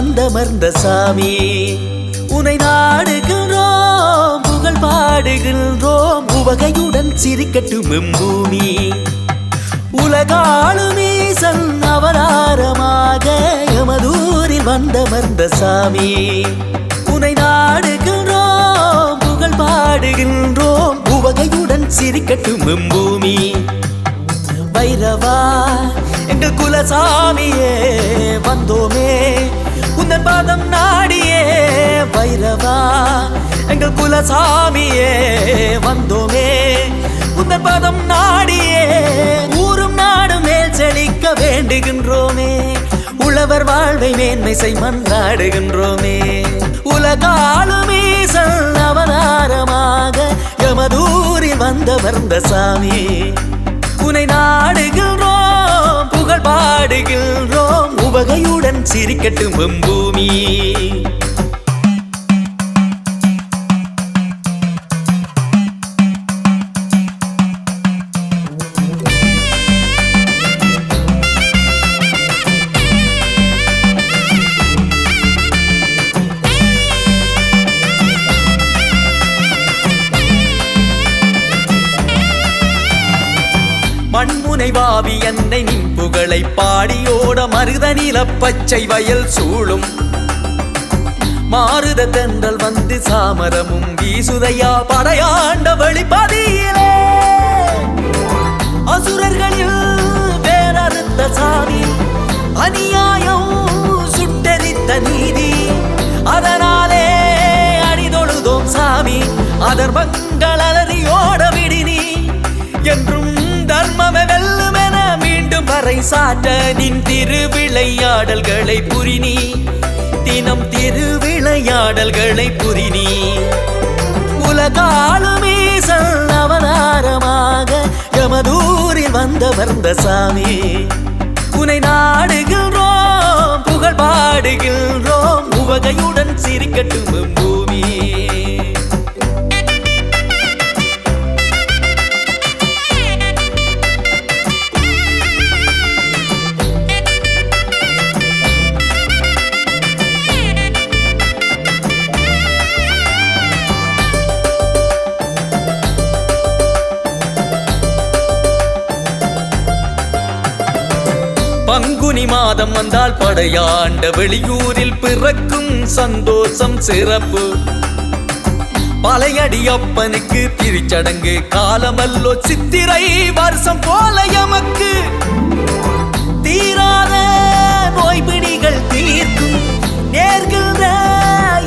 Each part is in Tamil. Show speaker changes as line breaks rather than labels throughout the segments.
வந்தமர்ந்த சாமி உனை நாடுகின்றோம் புகழ் பாடுகின்றோம் உவகையுடன் சிரிக்கட்டும் எம்பூமி. உலகாளுமீசன் அவதாரமாக எமதூரில் வந்தமர்ந்த சாமி உனை நாடுகின்றோம் புகழ் பாடுகின்றோம் உவகையுடன் சிரிக்கட்டும் எம்பூமி. வைரவா எங்கள் குலசாமியே வந்தோமே உந்தன் பாதம் நாடியே வைரவா. எங்கள் குலசாமியே வந்தோமே. உந்தன் பாதம் நாடியே ஊரும் நாடும் மேல் செழிக்க வேண்டுகின்றோமே. உழவர் வாழ்வை மேன்மை செய் மன்றாடுகின்றோமே. உலகாளுமீசல் அவதாரமாக எமதூரில் வந்தவர்ந்த சாமி. உனை நாடுகின்றோம். புகழ் பாடுகின்றோம். உவகையுடன் சிரிக்கட்டும் பூமி மண்முனை வாவி என்னை நின் புகழை பாடியோட மருத நில பச்சை வயல் சூழும். மாறுத தென்றல் வந்து சாமரமும் வீசுதையா படையாண்ட வழிபதியிலே அசுரர்களில் வேறறுத்த சாதி அநியாயம் சுட்டெரித்த நீதி. அதனாலே அடிதொழுதோம் சாமி அதர்மங்கள் அலறியோட சாட்ட நின் திருவிளையாடல்களை புரினி தினம் திருவிளையாடல்களை புரினி உலகாளுமீசல் அவதாரமாக எமதூரில் வந்த வந்த சாமி உனை நாடுகின்றோம் புகழ் பாடுகின்றோம் உவகையுடன் சிரிக்கட்டும் பங்குனி மாதம் வந்தால் படையாண்ட வெளியூரில் பிறக்கும் சந்தோஷம் சிறப்பு. பழையடியப்பனுக்கு திருச்சடங்கு காலமல்லோ சித்திரை வருஷம் போல எமக்கு. தீராத நோய்பிடிகள் தீர்க்கும் நேர்கின்ற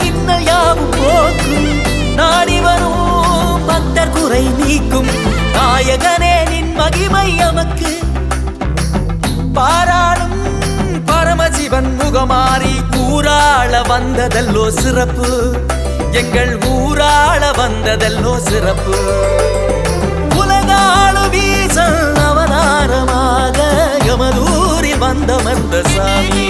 இன்னல் யாவும் போக்கும். நாடி வரும் பக்தர் குறை நீக்கும் முகமாறி ஊராள வந்ததல்லோ சிறப்பு. எங்கள் ஊராள வந்ததல்லோ சிறப்பு. உலகாளு வீசல் அவதாரமாக எமதூரில் வந்தமர்ந்த சாமி.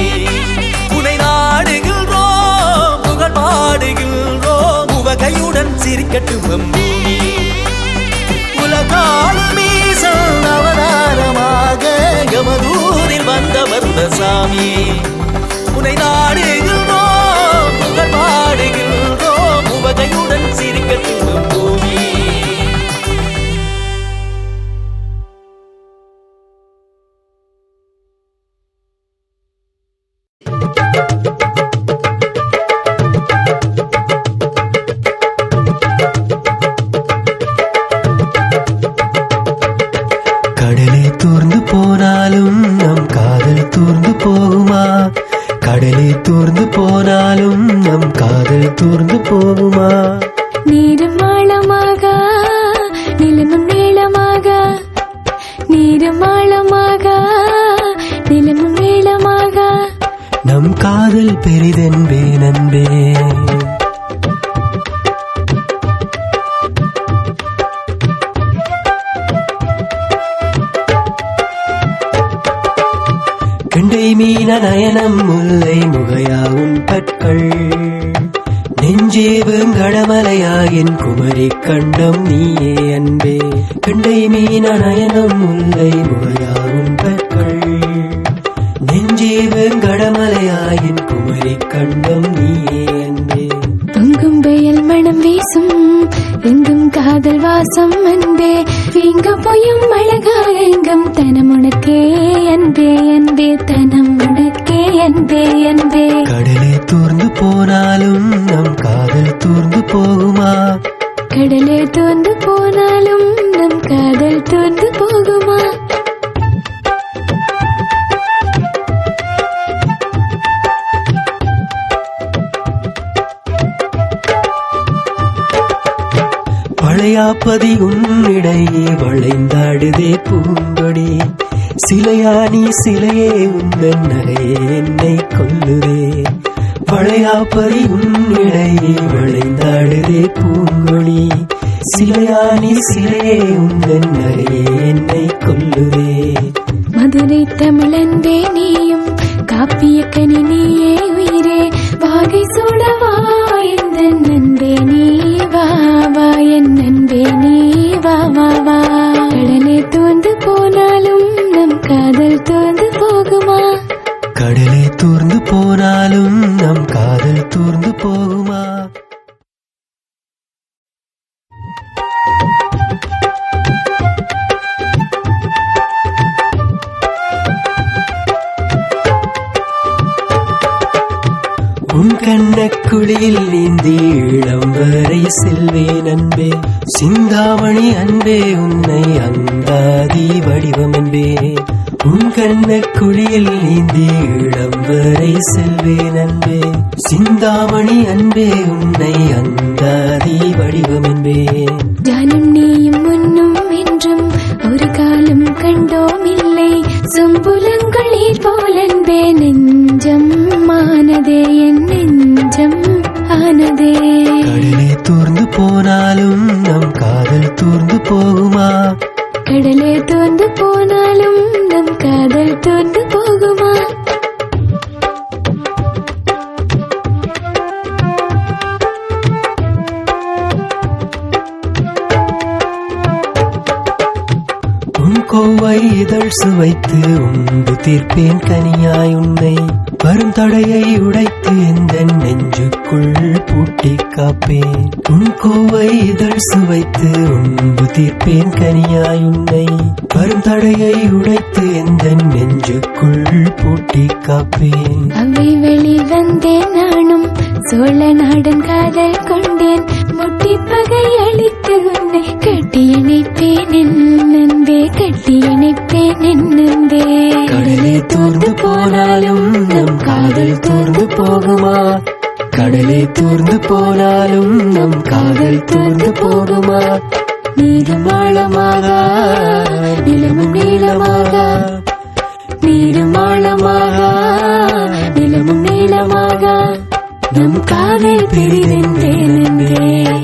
புனை நாடுகின்றோம் புகழ் பாடுகின்றோம் உவகையுடன் சிரிக்கட்டும் பூமி உலகாளுமீசல் அவதாரமாக எமதூரில் வந்தவர்ந்த சாமி. உனை நாடுகின்றோம்
நம் காதல் பெரிதென்பே நண்பே கண்டை மீன நயனம் முல்லை முகையாவும் பற்கள். நெஞ்சேவும் கடமலையாயின் குமரி கண்டம் நீயே அன்பே. கண்டை மீன நயனம் முல்லை முகையாவும் பற்கள். கடமலையாயின் குமரி கண்டம் நீயே அன்பே
பொங்கும் பெயல் மனம் வீசும் எங்கும் காதல் வாசம் அன்பே. வீங்க போயும் அழகா எங்கும் தனம் உனக்கே அன்பே அன்பே. தனம் உனக்கே அன்பே அன்பே.
கடலே தூர்ந்து போனாலும் நம் காதல் தூர்ந்து போகுமா?
கடலே தோன்று போனாலும் நம் காதல் தோன்று போகுமா?
வளையாப்பதி உன்னிடையே வளைந்தாடுதே பூங்கொடி. சிலையானி சிலையே உந்தன் நகையே என்னை கொல்லுதே. வளையாப்பதி உன்னிடையே வளைந்தாடுதே பூங்கொடி. சிலையானி சிலையே உந்தன் நகையே என்னை கொல்லுதே.
மதுரை தமிழந்தே நீ
கண்ணக்குழியில் நீந்தி இளம் வரை செல்வேன் அன்பே. சிந்தாமணி அன்பே உன்னை அந்தாதி வடிவம் அன்பே. உன் கண்ணக்குழியில் நீந்தி இளம் வரை செல்வேன் அன்பே. சிந்தாமணி அன்பே உன்னை அந்தாதி வடிவம் அன்பே.
ஜானும் நீயும் முன்னும் என்றும் ஒரு காலம் கண்டோம் இல்லை. சொம்புலங்களீர் போலன்பே நெஞ்சம் மானதே என் நெஞ்சம் ஆனதே
கடலே தூர்ந்து போனாலும் நம் காதல் தூர்ந்து போகுமா?
கடலே தோந்து போனாலும் நம் காதல் தோந்து
கோவை இதழ் சுவைத்து உண்டு தீர்ப்பேன் கனியாய் உன்னை. வரும் தடையை உடைத்து எந்த நெஞ்சுக்குள் பூட்டி காப்பேன். உன் கோவை இதழ் சுவைத்து உண்டு தீர்ப்பேன் கனியாய் உன்னை. வரும் தடையை உடைத்து எந்த நெஞ்சுக்குள் பூட்டி காப்பேன்.
அவை வெளிவந்தேன் நானும் சோழ நாடன் காதல் கொண்டேன். முட்டி
நீரும் நிலமும் நீளமாக நம் காதல் பிரிவென்றேன் என்றே.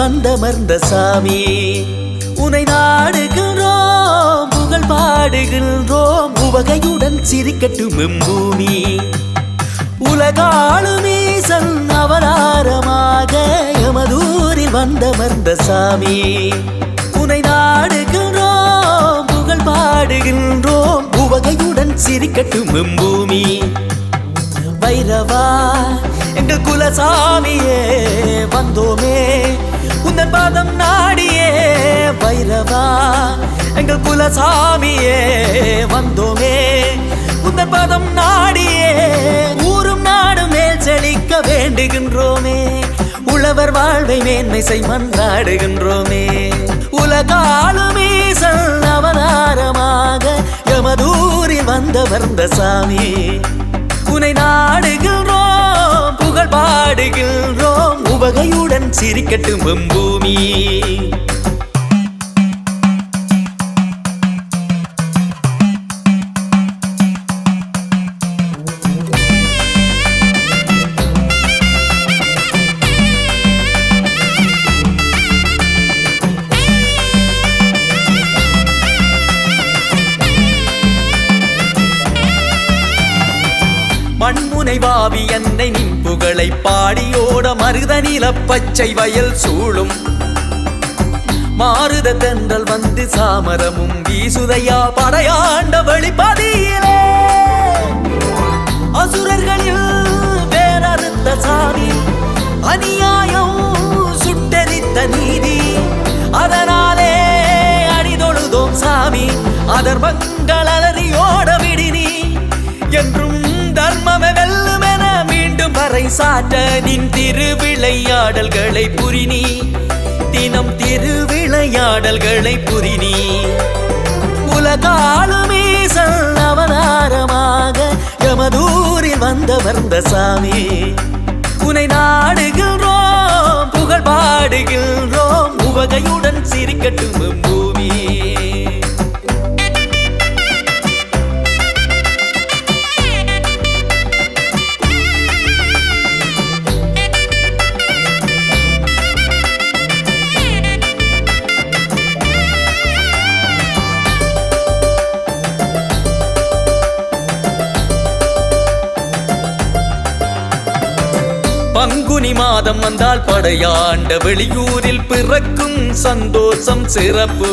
வந்தமர்ந்த சாமி உனை நாடுகின்றோம் புகழ் பாடுகின்றோம் உவகையுடன் சிரிக்கட்டும் எம்பூமி. உலகாளுமீசன் அவதாரமாக எமதூரில் வந்தமர்ந்த சாமி உனை நாடுகின்றோம் புகழ் பாடுகின்றோம் உவகையுடன் சிரிக்கட்டும் எம்பூமி. வைரவா எங்கள் குலசாமியே வந்தோமே உந்தன் பாதம் நாடியே வைரவா. எங்கள் குலசாமியே வந்தோமே. உந்தன் பாதம் நாடியே ஊரும் நாடும் மேல் செழிக்க வேண்டுகின்றோமே. உழவர் வாழ்வை மேன்மை செய் மன்றாடுகின்றோமே. உலகாலுமீசல் அவதாரமாக எமதூரில் வந்த வந்த சாமி. உனை நாடுகின்றோம். புகழ் பாடுகின்றோம் உவகையுடன் சிரிக்கட்டும் பூமி மண்முனை வாவி என்னை நின் புகழை பாடியோட மருத நில பச்சை வயல் சூழும். மாறுத தென்றல் வந்து சாமரமும் வீசுதையா படையாண்ட வெளிப்பதியிலே. அசுரர்களில் வேறறுத்த சாமி அநியாயம் சுட்டெரித்த நீதி. அதனாலே அடிதொழுதோம் சாமி அதர்மங்கள் அலறியோட பறை வரை சாட்ட நின் திருவிளையாடல்களை புரினி தினம் திருவிளையாடல்களை புரினி உலகாளுமே அவதாரமாக எமதூரில் வந்த வந்த சாமி உனை நாடுகின்றோம் புகழ் பாடுகின்றோம் உவகையுடன் சிரிக்கட்டும் பூமி. பங்குனி மாதம் வந்தால் படையாண்ட வெளியூரில் பிறக்கும் சந்தோஷம் சிறப்பு.